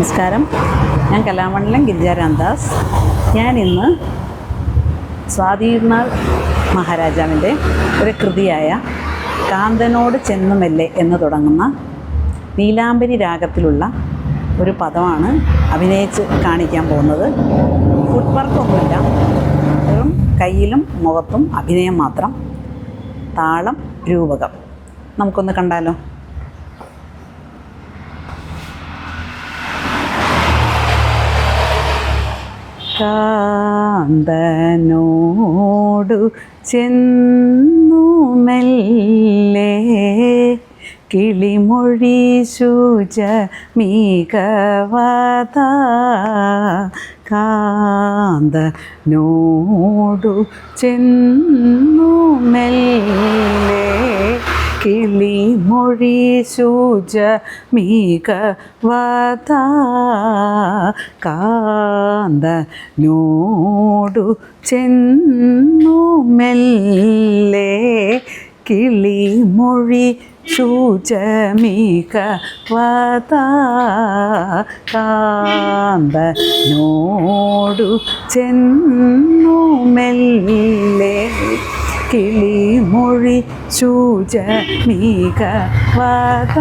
നമസ്കാരം. ഞാൻ കലാമണ്ഡലം ഗിരിജ രാംദാസ്. ഞാൻ ഇന്ന് സ്വാതിനാൾ മഹാരാജാവിന്റെ ഒരു കൃതിയായ കാന്തനോട് ചെന്നുമല്ലേ എന്ന് തുടങ്ങുന്ന നീലാംബരി രാഗത്തിലുള്ള ഒരു പദമാണ് അഭിനയിച്ച് കാണിക്കാൻ പോകുന്നത്. ഫുഡ് വർക്കൊന്നുമില്ല വെറും കയ്യിലും മുഖത്തും അഭിനയം മാത്രം. താളം രൂപകം. നമുക്കൊന്ന് കണ്ടാലോ? കാന്തനോടു ചെന്നു മെല്ലെ കിളിമൊഴി ശുച മികവത കാന്തനോടു ചെന്നു മെല്ലെ കിളിമൊഴി ശുച മികവത കാന്തനോടു ചെന്നു മെല്ലെ കിളിമൊഴി ശുചമിക വത. കാന്തനോടു ചെന്നു മെല്ലെ കിളിമൊഴി ശുചമിക വത